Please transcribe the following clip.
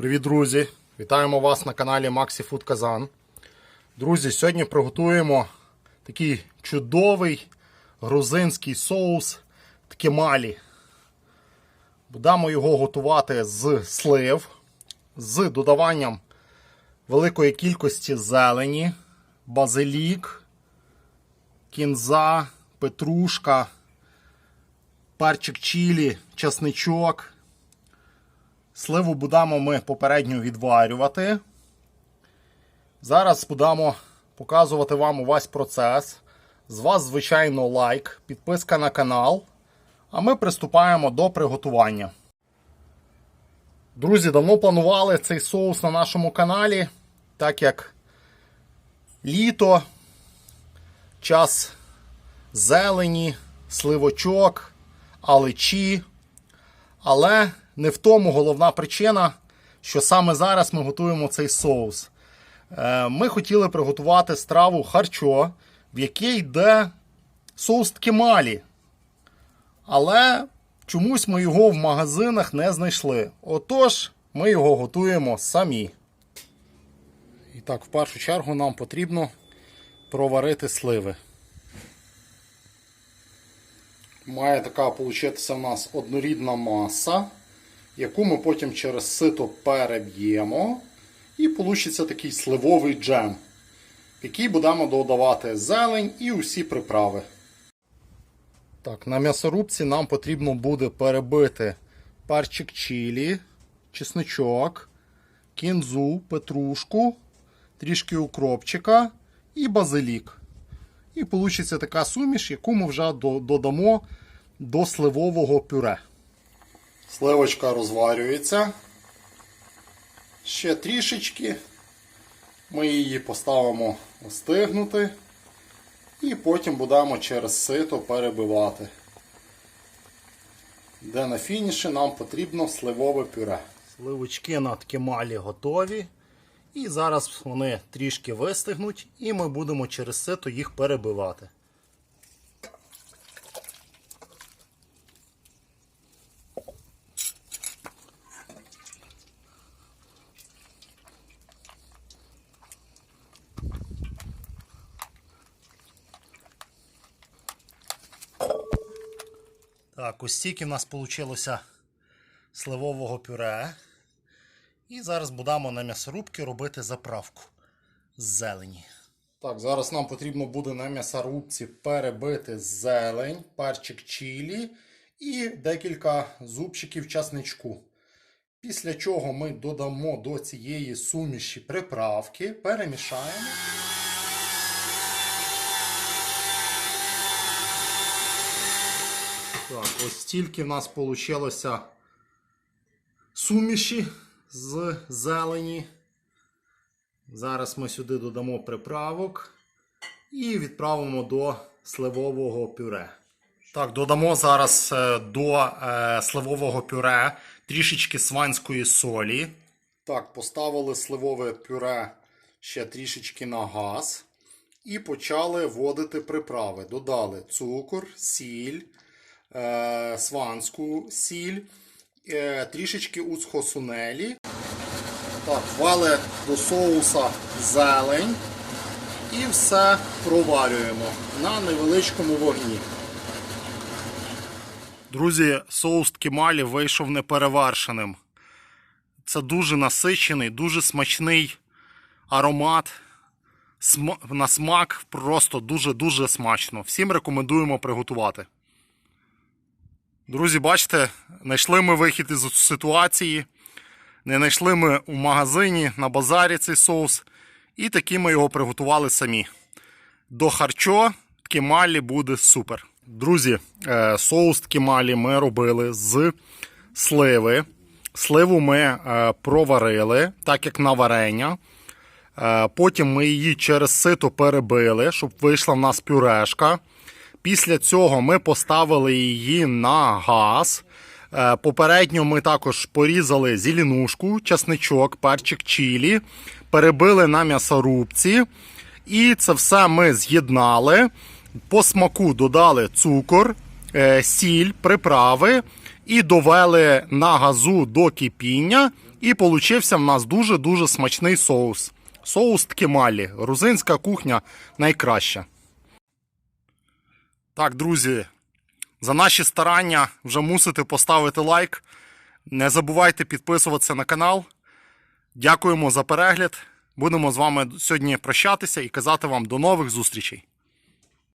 Привіт, друзі! Вітаємо вас на каналі Maxi Food Kazan. Друзі, сьогодні приготуємо такий чудовий грузинський соус ткемалі. Будемо його готувати з слив, з додаванням великої кількості зелені, базилік, кінза, петрушка, перчик чилі, часничок. Сливу будемо ми попередньо відварювати. Зараз будемо показувати вам увесь процес. З вас, звичайно, лайк, підписка на канал. А ми приступаємо до приготування. Друзі, давно планували цей соус на нашому каналі, так як літо, час зелені, сливочок, алечі. Але не в тому головна причина, що саме зараз ми готуємо цей соус. Е, Ми хотіли приготувати страву харчо, в якій йде соус ткемалі. Але чомусь ми його в магазинах не знайшли. Отож, ми його готуємо самі. І так, в першу чергу нам потрібно проварити сливи. Має така получитися в нас однорідна маса, яку ми потім через сито переб'ємо. І вийде такий сливовий джем, в який будемо додавати зелень і усі приправи. Так, на м'ясорубці нам потрібно буде перебити перчик чилі, чесничок, кінзу, петрушку, трішки укропчика і базилік. І вийде така суміш, яку ми вже додамо до сливового пюре. Сливочка розварюється. Ще трішечки. Ми її поставимо остигнути. І потім будемо через сито перебивати. Де на фініші нам потрібно сливове пюре. Сливочки на ткемалі готові. І зараз вони трішки вистигнуть, і ми будемо через сито їх перебивати. Так, ось стільки в нас вийшло сливового пюре. І зараз будемо на м'ясорубки робити заправку з зелені. Так, зараз нам потрібно буде на м'ясорубці перебити зелень, перчик чилі і декілька зубчиків часничку. Після чого ми додамо до цієї суміші приправки, перемішаємо. Так, ось стільки в нас вийшло суміші з зелені. Зараз ми сюди додамо приправок і відправимо до сливового пюре. Так, додамо зараз е, до е, сливового пюре трішечки сванської солі. Так, поставили сливове пюре ще трішечки на газ. І почали вводити приправи. Додали цукор, сіль, сванську сіль, е, трішечки уцхосунелі. Так, вали до соуса зелень і все проварюємо на невеличкому вогні. Друзі, соус ткемалі вийшов неперевершеним. Це дуже насичений, дуже смачний аромат. На смак просто дуже-дуже смачно. Всім рекомендуємо приготувати. Друзі, бачите, знайшли ми вихід із ситуації. Не знайшли ми у магазині на базарі цей соус. І таки ми його приготували самі. До харчо ткемалі буде супер. Друзі, е, соус ткемалі ми робили з сливи. Сливу ми е, проварили, так як на варення. Е, Потім ми її через сито перебили, щоб вийшла в нас пюрешка. Після цього ми поставили її на газ. Е, Попередньо ми також порізали зеленушку, часничок, перчик чилі, перебили на м'ясорубці. І це все ми з'єднали. По смаку додали цукор, е, сіль, приправи і довели на газу до кипіння. І получився в нас дуже-дуже смачний соус. Соус ткемалі. Грузинська кухня найкраща. Так, друзі, за наші старання вже мусите поставити лайк. Не забувайте підписуватися на канал. Дякуємо за перегляд. Будемо з вами сьогодні прощатися і казати вам до нових зустрічей.